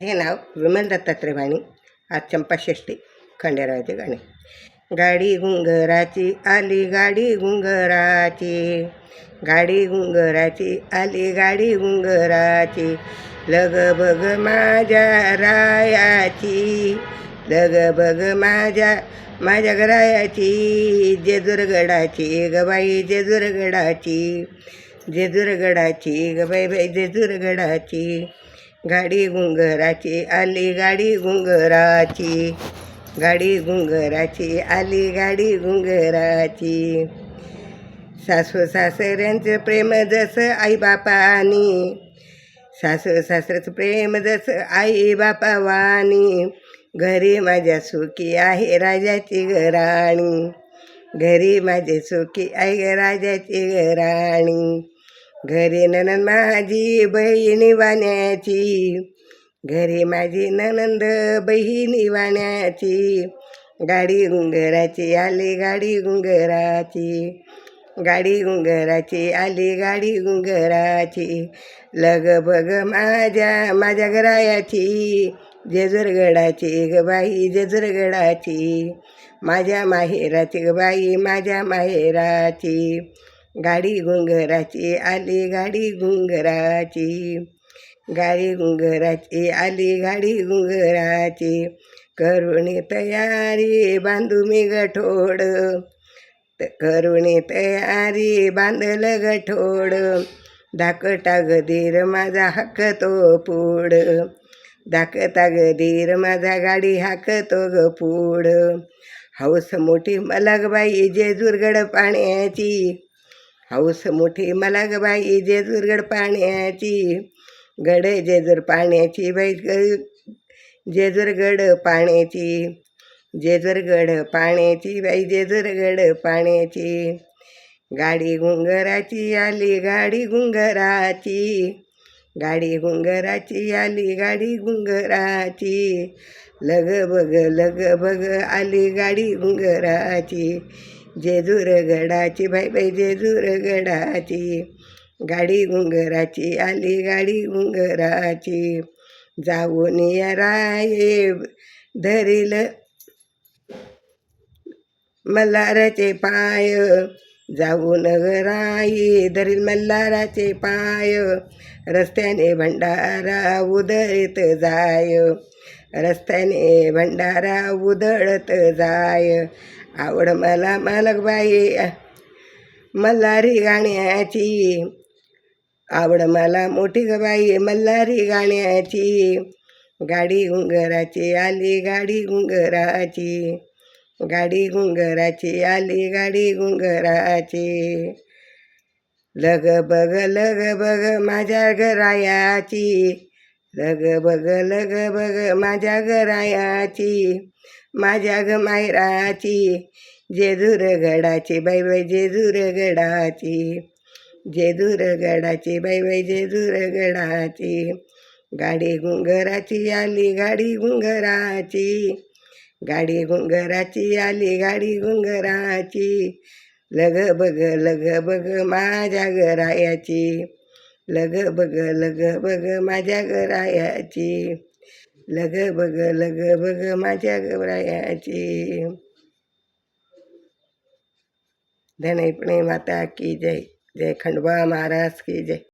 हे नाव विमल दत्तात्रय वाणी आज चंपाषष्ठी खंडेरावाचे गाणे. गाडी गुंगराची आली गाडी गुंगराची गाडी गुंगराची आली गाडी गुंगराची लग बग माझ्या रायाची. लग बग माझ्या माझ्या घरायाची. जेजुरगडाची ग बाई जेजुरगडाची. जेजुरगडाची ग बाई जेजुरगडाची. गाडी गुंगराची आली गाडी गुंगराची गाडी गुंगराची आली गाडी गुंगराची सासू सासऱ्यांचं प्रेम जसं आई बापानी सासू सासऱ्याचं प्रेम जसं आई बापा वाणी घरी माझ्या सुखी आहे राजाची घराणी. घरी माझे सुखी आहे राजाची घराणी. घरी ननंद माझी बहिणी वाण्याची. घरी माझी ननंद बहिणी वाण्याची. गाडी गुंगराची आली गाडी गुंगराची गाडी गुंगराची आली गाडी गुंगराची लग बग माझ्या माझ्या घरायाची. जेजरगडाची ग बाई जेजरगडाची. माझ्या माहेराची ग बाई माझ्या माहेराची. गाडी गुंगराची आली गाडी गुंगराची गाडी गुंगराची आली गाडी गुंगराची करुणी तयारी बांधू मी गठोड. करुणी तयारी बांधलं गठोड. धाकटा गदीर माझा हाकतो पुड. धाकता धाकटा गदीर माझा गाडी हाकतो ग पुढ हौस मोठी मलगबाई जेजुरगड पाण्याची. हौस मोठी. मला ग बाई जेजूरगड पाण्याची गड जेजूर पाण्याची बाई ग- जेजूरगड पाण्याची जेजूरगड पाण्याची बाई जेजूरगड पाण्याची. गाडी घुंगराची आली गाडी घुंगराची. गाडी घुंगराची आली गाडी घुंगराची. लग बग लग बग आली गाडी घुंगराची. गुंगराची भाई बाई बाई जेजूरगडाची. गाडी गुंगराची आली गाडी गुंगराची जाऊन या राये धरील मल्हाराचे पाय. जाऊन राई धरील मल्हाराचे पाय. रस्त्याने भंडारा उधळत जाय. रस्त्याने भंडारा उधळत जाय. आवड मला मालकबाई मल्हारी गाण्याची. आवड मला मोठी गबाई बाई. मल्हारी गाण्याची. गाडी घुंगराची आली गाडी घुंगराची. गाडी घुंगराची आली गाडी घुंगराची. लग बग लग बग माझ्या घरायाची. लग बग लग बग माझ्या घरायाची माझ्या ग मायराची जेजूरगडाची बाई बाई जेजूरगडाची जेजूरगडाची बाई बाई जेजूरगडाची गाडी गुंगराची आली गाडी गुंगराची गाडी गुंगराची आली गाडी गुंगराची लग बग लग बग माझ्या घरायाची लग बग लग बग माझ्या घरायाची लग बग लग बग माझ्या घरायाची धनैपणे माता की जय. जय खंडवा महाराज की जय.